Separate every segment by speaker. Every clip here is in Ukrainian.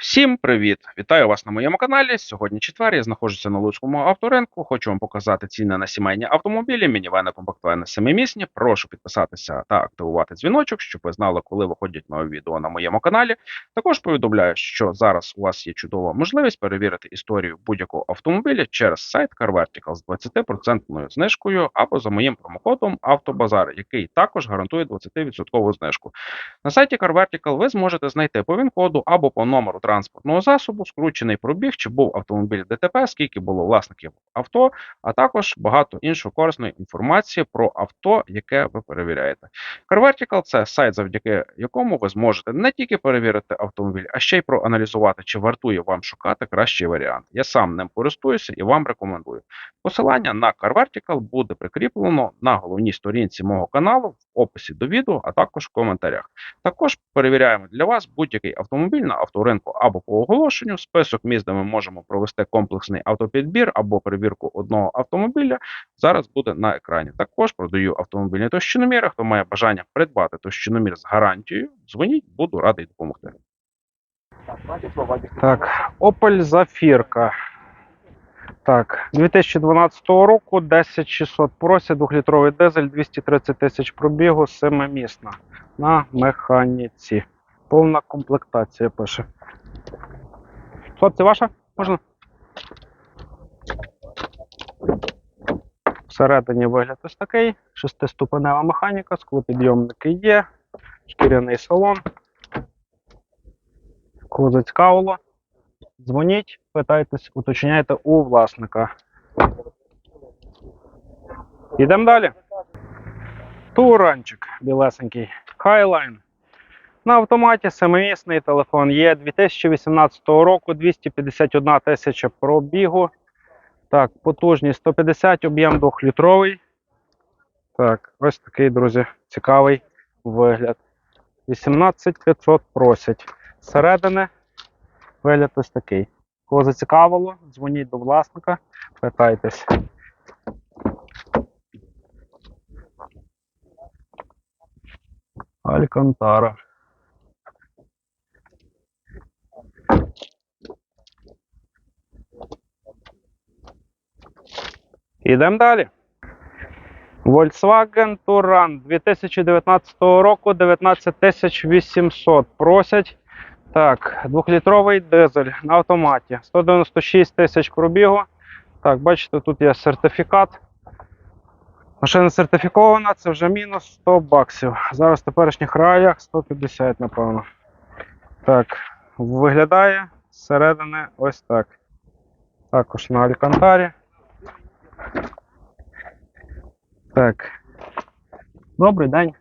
Speaker 1: Всім привіт! Вітаю вас на моєму каналі. Сьогодні четвер. Я знаходжуся на Луцькому авторинку. Хочу вам показати ціни на сімейні автомобілі, мінівени комплектувальні семимісні. Прошу підписатися та активувати дзвіночок, щоб ви знали, коли виходять нові відео на моєму каналі. Також повідомляю, що зараз у вас є чудова можливість перевірити історію будь-якого автомобіля через сайт CarVertical з 20% знижкою або за моїм промокодом Автобазар, який також гарантує 20% знижку. На сайті CarVertical ви зможете знайти по ВІН-коду або по номеру транспортного засобу, скручений пробіг, чи був автомобіль ДТП, скільки було власників авто, а також багато іншої корисної інформації про авто, яке ви перевіряєте. CarVertical – це сайт, завдяки якому ви зможете не тільки перевірити автомобіль, а ще й проаналізувати, чи вартує вам шукати кращий варіант. Я сам ним користуюся і вам рекомендую. Посилання на CarVertical буде прикріплено на головній сторінці мого каналу в описі до відео, а також в коментарях. Також перевіряємо для вас будь-який автомобіль на авторинку або по оголошенню. Список міст, де ми можемо провести комплексний автопідбір або перевірку одного автомобіля. Зараз буде на екрані. Також продаю автомобільні товщиноміри. Хто має бажання придбати товщиномір з гарантією, дзвоніть, буду радий допомогти. Так, Opel Zafirka. Так, 2012 року 10600 просять, 2-літровий дизель, 230 тисяч пробігу, семимісна на механіці. Повна комплектація пише. Хлопці, ваша? Можна? Всередині вигляд ось такий. Шестиступенева механіка, склопідйомники є, шкіряний салон. Кого зацікавило? Дзвоніть, питайтесь, уточняйте у власника. Йдемо далі. Туранчик білесенький. Highline. На автоматі семимісний телефон є 2018 року 251 тисяча пробігу. Так, потужність 150, об'єм 2-літровий. Так, ось такий, друзі, цікавий вигляд. 18500 просять. Зсередини вигляд ось такий. Кого зацікавило, дзвоніть до власника, питайтесь. Алькантара. Ідемо далі. Volkswagen Touran 2019 року 19800 просять. Так, двохлітровий дизель на автоматі. 196 тисяч пробігу. Так, бачите, тут є сертифікат. Машина сертифікована, це вже мінус 100 баксів. Зараз в теперішніх реаліях 150, напевно. Так, виглядає зсередини ось так. Також на Алькантарі. Так. Добрий день.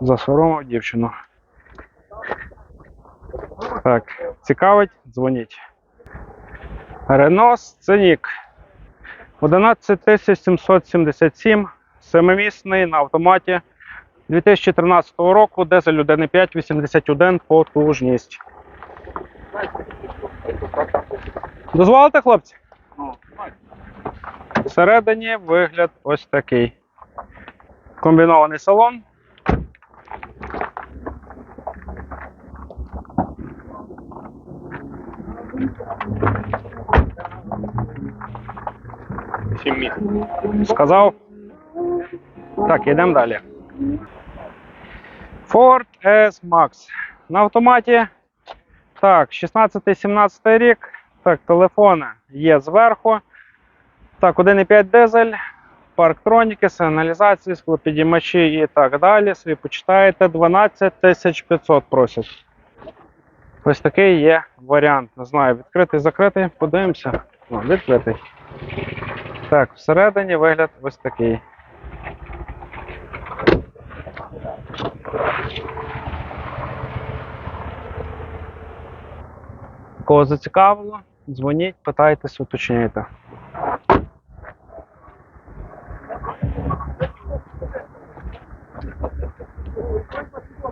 Speaker 1: Засоромив дівчину. Так, цікавить, дзвоніть. Renault Scenic 11777, семимісний на автоматі 2013 року, дизель 1.5, 81 потужність. Дозволите, хлопці? Всередині вигляд ось такий. Комбінований салон.
Speaker 2: Сім.
Speaker 1: Сказав. Так, йдемо далі. Ford S Max. На автоматі. Так, 16-17 рік. Так, телефони є зверху. Так, 1,5 дизель, парктроніки, сигналізації, склопідіймачі і так далі. Собі почитаєте 12 500 просять. Ось такий є варіант. Не знаю, відкритий, закритий. Подивимося. О, відкритий. Так, всередині вигляд ось такий. Кого зацікавило, дзвоніть, питайтесь, уточняйте.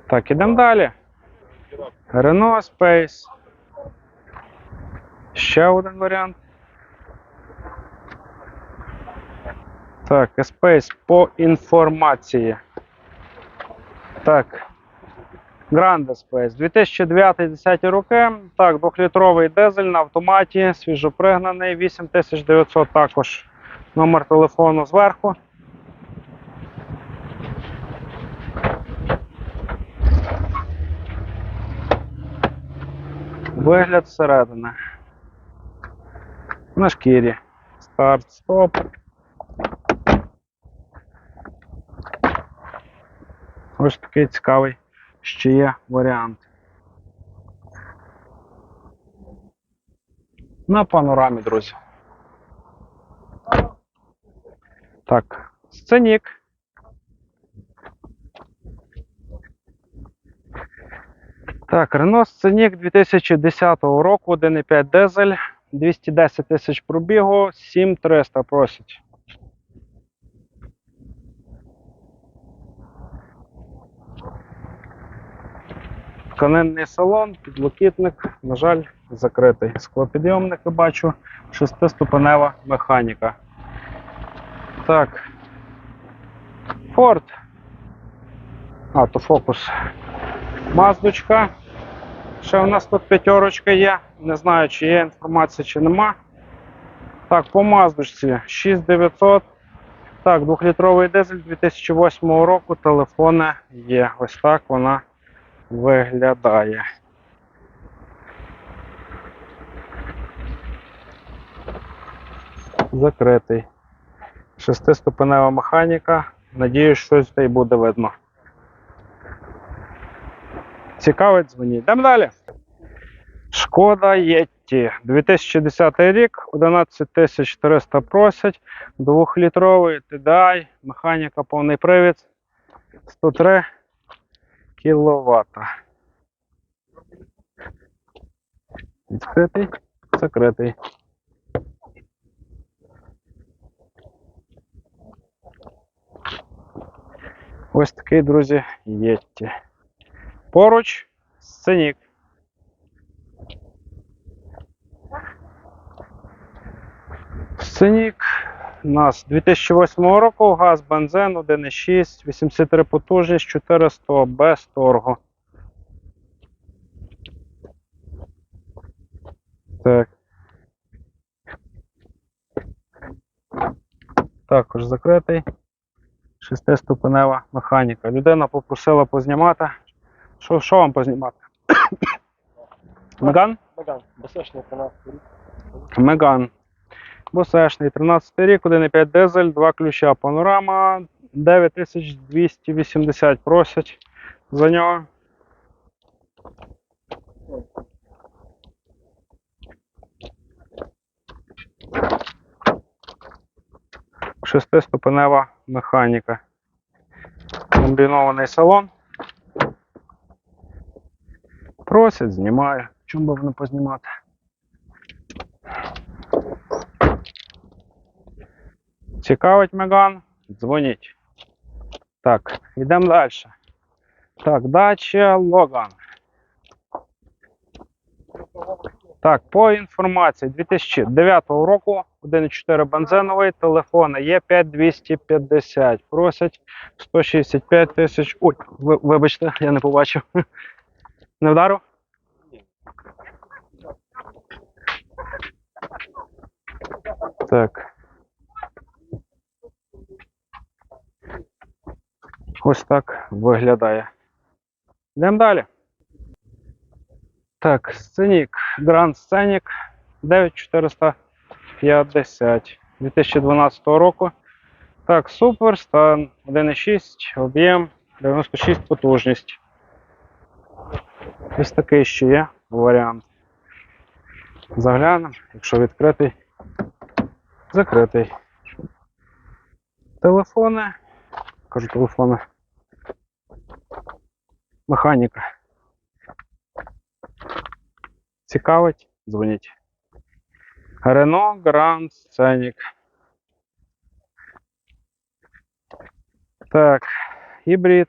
Speaker 1: Так, ідемо далі. Renault Space. Ще один варіант. Так, Space по інформації. Так, Grande Space. 2009-10 роки. Так, 2-літровий дизель на автоматі, свіжопригнаний, 8900 також номер телефону зверху. Вигляд зсередини. На шкірі. Старт, стоп. Ось такий цікавий ще є варіант. На панорамі, друзі. Так, сценік. Так, Renault Сценік 2010 року, 1,5 дизель, 210 тисяч пробігу, 7300 просять. Тканинний салон, підлокітник, на жаль, закритий. Склопідйомники бачу, шестиступенева механіка. Так. Форд. А, то фокус. Маздочка. Ще у нас тут п'ятерочка є. Не знаю, чи є інформація, чи нема. Так, по маздочці 6900. Так, 2-літровий дизель 2008 року. Телефони є. Ось так вона виглядає. Закритий. Шестиступенева механіка. Надіюсь, щось та й буде видно. Цікавить, дзвоніть. Йдемо далі. Шкода Єтті. 2010 рік, 11300 просять. Двохлітровий TDI, механіка повний привід. 103 кіловата. Відкритий, закритий. Ось такий, друзі, Єтті. Поруч сценік. Сценік у нас 2008 року, газ, бензин 1,6, 83 потужність, 400 без торгу. Так. Також закритий. Шестиступенева механіка. Людина попросила познімати. Що, що вам познімати? Меган?
Speaker 3: Канал.
Speaker 1: Меган. Босешний, 13 рік, 1,5 дизель, 2 ключа панорама, 9280 просять за нього. Шестиступенева механіка. Комбінований салон. Просять, знімаю. Чому б не познімати? Цікавить Меган? Дзвоніть. Так, йдемо далі. Так, дача Логан. Так, по інформації 2009 року 1,4 бензиновий, телефони є 5250. Просять 165 тисяч. Ой, вибачте, я не побачив. Не вдарив? Так. Ось так виглядає. Йдемо далі. Так, сценік. Grand Scenic 9450 2012 року. Так, супер, стан 1,6, об'єм 96 потужність. Ось такий ще є варіант. Заглянемо, якщо відкритий, закритий. Телефони. Кажу телефони. Механіка. Цікавить? Дзвоніть. Renault Grand Scenic. Так, гібрид.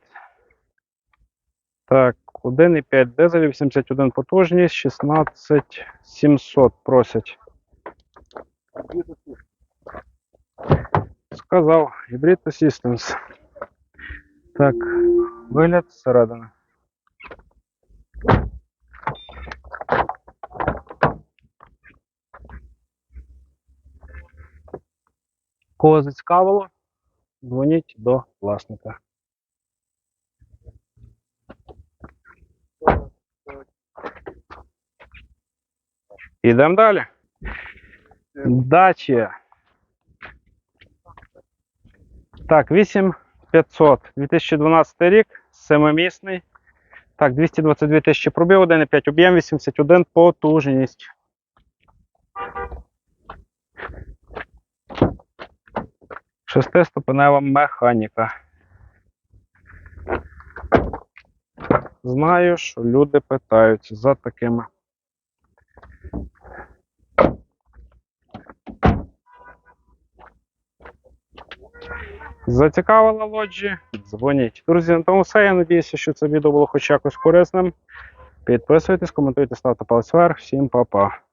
Speaker 1: Так, 1,5 дизель, 81 потужність, 16700 просять. Сказав, гібрид Assistance. Так, вигляд зсередини. Кого зацікавило, дзвоніть до власника. Ідемо далі. Дачі. Так, 8500. 2012 рік, семимісний. Так, 222 тисячі пробіг, 1,5 об'єм, 81 потужність. Шестиступенева механіка. Знаю, що люди питаються за такими. Зацікавила лоджі? Дзвоніть. Друзі, на тому все. Я надіюся, що це відео було хоч якось корисним. Підписуйтесь, коментуйте, ставте палець вверх. Всім па-па.